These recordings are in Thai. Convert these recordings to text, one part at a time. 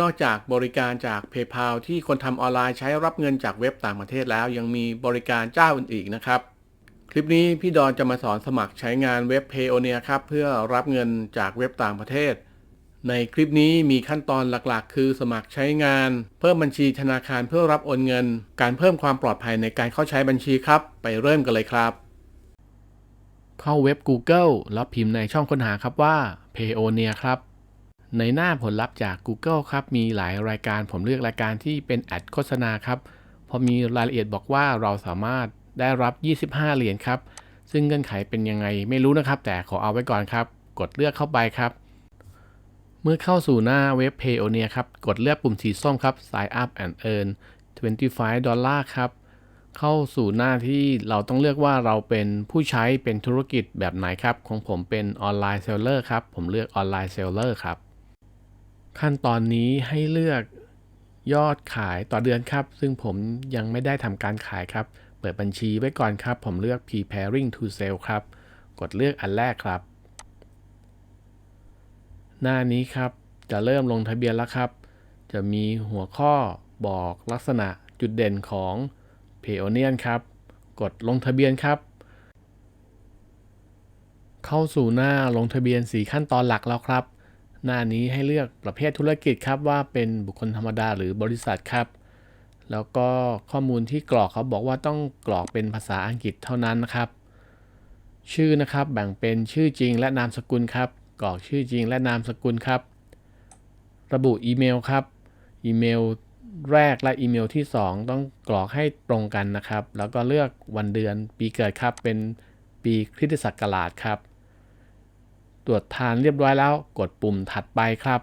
นอกจากบริการจาก PayPal ที่คนทำออนไลน์ใช้รับเงินจากเว็บต่างประเทศแล้ว ยังมีบริการเจ้าอื่นอีกนะครับ คลิปนี้พี่ดอนจะมาสอนสมัครใช้งานเว็บ Payoneer ครับ เพื่อรับเงินจากเว็บต่างประเทศ ในคลิปนี้มีขั้นตอนหลักๆ คือสมัครใช้งาน เพิ่มบัญชีธนาคารเพื่อรับโอนเงิน การเพิ่มความปลอดภัยในการเข้าใช้บัญชีครับ ไปเริ่มกันเลยครับ เข้าเว็บ Google แล้วพิมพ์ในช่องค้นหาครับว่า Payoneer ครับ ในหน้าผลลัพธ์จาก Google ครับ มีหลายรายการผมเลือกรายการที่เป็นแอดโฆษณาครับ พอมีรายละเอียดบอกว่าเราสามารถได้รับ 25 เหรียญครับ ซึ่งเงื่อนไขเป็นยังไงไม่รู้นะครับ แต่ขอเอาไว้ก่อนครับ กดเลือกเข้าไปครับ เมื่อเข้าสู่หน้าเว็บ Payoneer ครับ กดเลือกปุ่มสีส้มครับ Sign up and earn 25ดอลลาร์ครับ เข้าสู่หน้าที่เราต้องเลือกว่าเราเป็นผู้ใช้เป็นธุรกิจแบบไหนครับ ของผมเป็นออนไลน์เซลเลอร์ครับ ผมเลือกออนไลน์เซลเลอร์ครับ ขั้นตอนนี้ให้เลือกยอดขายต่อเดือนครับ ซึ่งผมยังไม่ได้ทำการขายครับ เปิดบัญชีไว้ก่อนครับ ผมเลือก preparing to sell ครับ กดเลือกอันแรกครับ หน้านี้ครับจะเริ่มลงทะเบียนแล้วครับ จะมีหัวข้อบอกลักษณะจุดเด่นของ p a y o n e e r ครับ กดลงทะเบียนครับ เข้าสู่หน้าลงทะเบียน 4 ขั้นตอนหลักแล้วครับ หน้านี้ให้เลือกประเภทธุรกิจครับว่าเป็นบุคคลธรรมดาหรือบริษัทครับ แล้วก็ข้อมูลที่กรอกเขาบอกว่าต้องกรอกเป็นภาษาอังกฤษเท่านั้นนะครับ ชื่อนะครับแบ่งเป็นชื่อจริงและนามสกุลครับกรอกชื่อจริงและนามสกุลครับ ระบุอีเมลครับอีเมลแรกและอีเมลที่ 2 ต้องกรอกให้ตรงกันนะครับ แล้วก็เลือกวันเดือนปีเกิดครับเป็นปีคริสตศักราชครับ ตรวจทานเรียบร้อยแล้ว กดปุ่มถัดไปครับ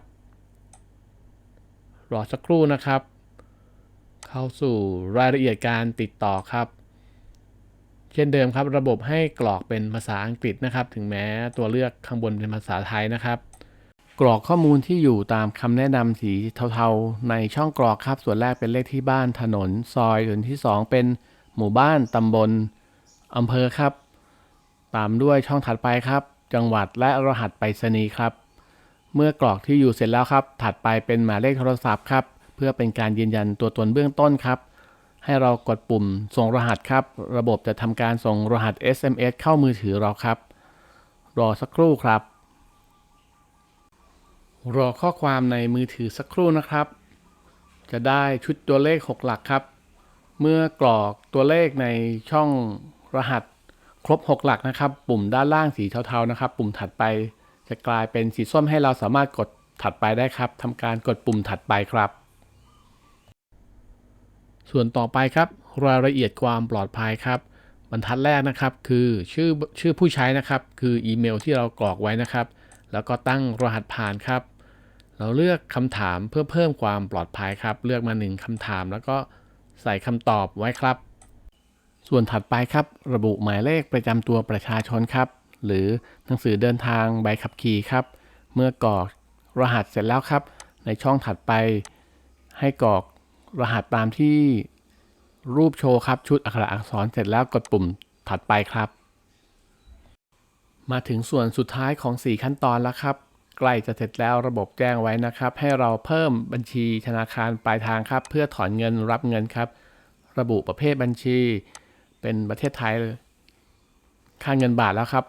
รอสักครู่นะครับ เข้าสู่รายละเอียดการติดต่อครับ เช่นเดิมครับ ระบบให้กรอกเป็นภาษาอังกฤษนะครับ ถึงแม้ตัวเลือกข้างบนเป็นภาษาไทยนะครับ กรอกข้อมูลที่อยู่ตามคำแนะนำสีเทาๆ ในช่องกรอกครับ ส่วนแรกเป็นเลขที่บ้านถนน ซอยส่วนที่ 2 เป็นหมู่บ้านตำบลอำเภอครับ ตามด้วยช่องถัดไปครับ จังหวัดและรหัสไปรษณีย์ครับ เมื่อกรอกที่อยู่เสร็จแล้วครับ ถัดไปเป็นหมายเลขโทรศัพท์ครับ เพื่อเป็นการยืนยันตัวตนเบื้องต้นครับ ให้เรากดปุ่มส่งรหัสครับ ระบบจะทำการส่งรหัส SMS เข้ามือถือเราครับ รอสักครู่ครับ รอข้อความในมือถือสักครู่นะครับ จะได้ชุดตัวเลข 6 หลักครับ เมื่อกรอกตัวเลขในช่องรหัส ครบ 6 หลักนะครับ ปุ่มด้านล่างสีเทาๆนะครับ ปุ่มถัดไปจะกลายเป็นสีส้มให้เราสามารถกดถัดไปได้ครับทำการกดปุ่มถัดไปครับ ส่วนต่อไปครับ รายละเอียดความปลอดภัยครับ บรรทัดแรกนะครับ คือชื่อชื่อผู้ใช้นะครับ คืออีเมลที่เรากรอกไว้นะครับ แล้วก็ตั้งรหัสผ่านครับ เราเลือกคำถามเพื่อเพิ่มความปลอดภัยครับ เลือกมา 1คำถาม แล้วก็ใส่คำตอบไว้ครับ ส่วนถัดไปครับ ระบุหมายเลขประจำตัวประชาชนครับ หรือหนังสือเดินทางใบขับขี่ครับ เมื่อกรอกรหัสเสร็จแล้วครับ ในช่องถัดไป ให้กรอกรหัสตามที่รูปโชว์ครับ ชุดอักขระอักษรเสร็จแล้วกดปุ่มถัดไปครับ มาถึงส่วนสุดท้ายของ 4 ขั้นตอนแล้วครับ ใกล้จะเสร็จแล้วระบบแจ้งไว้นะครับ ให้เราเพิ่มบัญชีธนาคารปลายทางครับ เพื่อถอนเงินรับเงินครับ ระบุประเภทบัญชี เป็นประเทศไทยค่าเงินบาทแล้วครับ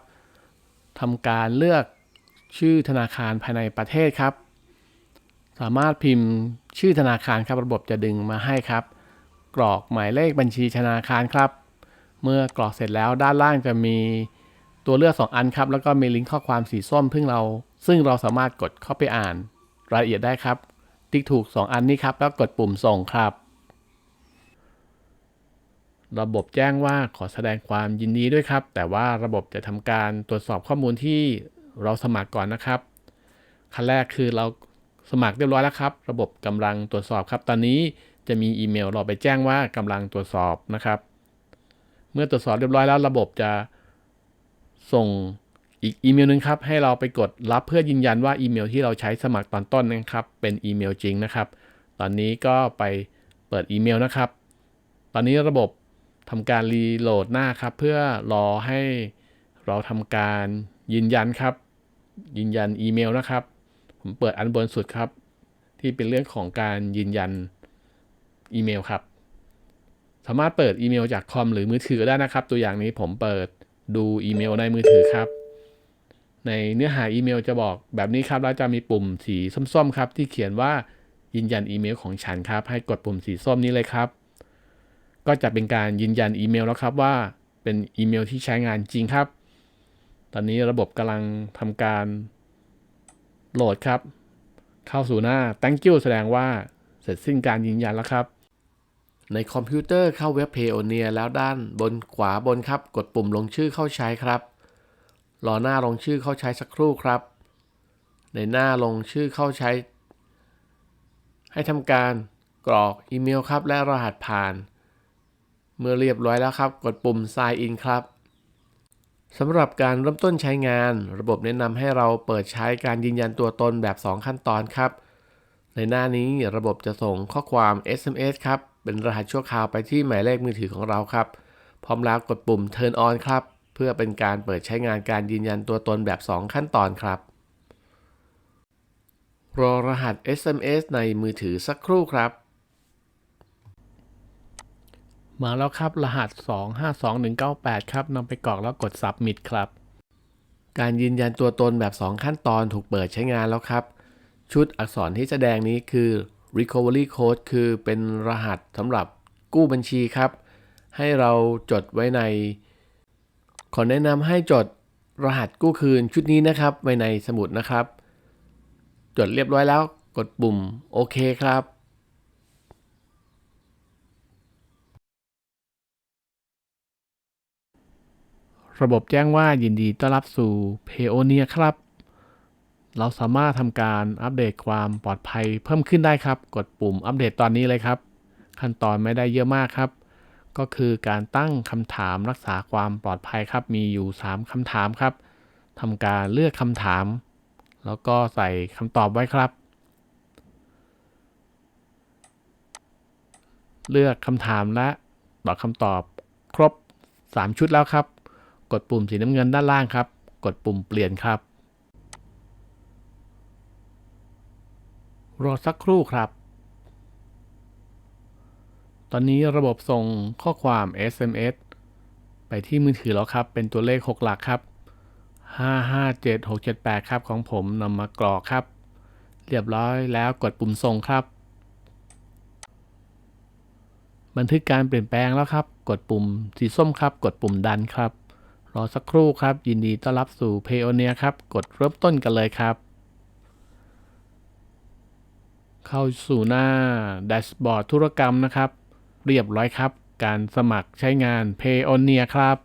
ทำการเลือกชื่อธนาคารภายในประเทศครับ สามารถพิมพ์ชื่อธนาคารครับระบบจะดึงมาให้ครับ กรอกหมายเลขบัญชีธนาคารครับ เมื่อกรอกเสร็จแล้วด้านล่างจะมีตัวเลือก 2 อันครับ แล้วก็มีลิงก์ข้อความสีส้มซึ่งเรา ซึ่งเราสามารถกดเข้าไปอ่าน รายละเอียดได้ครับ ติ๊กถูก 2 อันนี้ครับ แล้วกดปุ่มส่งครับ ระบบแจ้งว่าขอแสดงความยินดีด้วยครับ แต่ว่าระบบจะทำการตรวจสอบข้อมูลที่เราสมัครก่อนนะครับ ขั้นแรกคือเราสมัครเรียบร้อยแล้วครับ ระบบกำลังตรวจสอบครับ ตอนนี้จะมีอีเมลเราไปแจ้งว่ากำลังตรวจสอบนะครับ เมื่อตรวจสอบเรียบร้อยแล้ว ระบบจะส่งอีกอีเมลหนึงครับ ให้เราไปกดรับเพื่อยืนยันว่าอีเมลที่เราใช้สมัครตอนต้นนะครับ เป็นอีเมลจริงนะครับ ตอนนี้ก็ไปเปิดอีเมลนะครับ ตอนนี้ระบบ ทำการรีโหลดหน้าครับ เพื่อรอให้เราทำการยืนยันครับ ยืนยันอีเมลนะครับ ผมเปิดอันบนสุดครับ ที่เป็นเรื่องของการยืนยันอีเมลครับ สามารถเปิดอีเมลจากคอมหรือมือถือได้นะครับ ตัวอย่างนี้ผมเปิดดูอีเมลในมือถือครับ ในเนื้อหาอีเมลจะบอกแบบนี้ครับ แล้วจะมีปุ่มสีส้มๆครับ ที่เขียนว่ายืนยันอีเมลของฉันครับ ให้กดปุ่มสีส้มนี้เลยครับ ก็จะเป็นการยืนยันอีเมลแล้วครับว่าเป็นอีเมลที่ใช้งานจริงครับ ตอนนี้ระบบกำลังทำการโหลดครับ เข้าสู่หน้า thank you แสดงว่าเสร็จสิ้นการยืนยันแล้วครับ ในคอมพิวเตอร์เข้าเว็บ Payoneer แล้วด้านบนขวาบนครับ กดปุ่มลงชื่อเข้าใช้ครับ รอหน้าลงชื่อเข้าใช้สักครู่ครับ ในหน้าลงชื่อเข้าใช้ ให้ทำการกรอกอีเมลครับและรหัสผ่าน เมื่อเรียบร้อยแล้วครับ กดปุ่ม Sign in ครับสำหรับการเริ่มต้นใช้งาน ระบบแนะนำให้เราเปิดใช้การยืนยันตัวตนแบบ 2 ขั้นตอนครับ ในหน้านี้ระบบจะส่งข้อความ SMS ครับ เป็นรหัสชั่วคราวไปที่หมายเลขมือถือของเราครับ พร้อมแล้วกดปุ่ม Turn on ครับ เพื่อเป็นการเปิดใช้งานการยืนยันตัวตนแบบ 2 ขั้นตอนครับ รอรหัส SMS ในมือถือสักครู่ครับ มาแล้วครับ รหัส 252198 ครับนำไปกรอกแล้วกด Submit ครับ การยืนยันตัวตนแบบ 2 ขั้นตอนถูกเปิดใช้งานแล้วครับ ชุดอักษรที่แสดงนี้คือ Recovery Code คือเป็นรหัสสำหรับกู้บัญชีครับ ให้เราจดไว้ใน ขอแนะนำให้จดรหัสกู้คืนชุดนี้นะครับ ไว้ในสมุดนะครับ จดเรียบร้อยแล้วกดปุ่มโอเคครับ ระบบแจ้งว่ายินดีต้อนรับสู่ Payoneer ครับ เราสามารถทำการอัปเดตความปลอดภัยเพิ่มขึ้นได้ครับ กดปุ่มอัปเดตตอนนี้เลยครับ ขั้นตอนไม่ได้เยอะมากครับ ก็คือการตั้งคำถามรักษาความปลอดภัยครับ มีอยู่ 3คำถามครับทำการเลือกคำถาม แล้วก็ใส่คำตอบไว้ครับ เลือกคำถามและตอบคำตอบครบ 3 ชุดแล้วครับ ดปุ่มสีน้ำเงินด้านล่างครับ กดปุ่มเปลี่ยนครับ รอสักครู่ครับ ตอนนี้ระบบส่งข้อความ SMS ไปที่มือถือแล้วครับ เป็นตัวเลข 6 หลักครับ 557678 ครับของผมนำมากรอกครับ เรียบร้อยแล้วกดปุ่มส่งครับ บันทึกการเปลี่ยนแปลงแล้วครับ กดปุ่มสีส้มครับ กดปุ่มดันครับ รอสักครู่ครับ ยินดีต้อนรับสู่ Payoneer ครับ กดเริ่มต้นกันเลยครับ เข้าสู่หน้าแดชบอร์ดธุรกรรมนะครับ เรียบร้อยครับ การสมัครใช้งาน Payoneer ครับ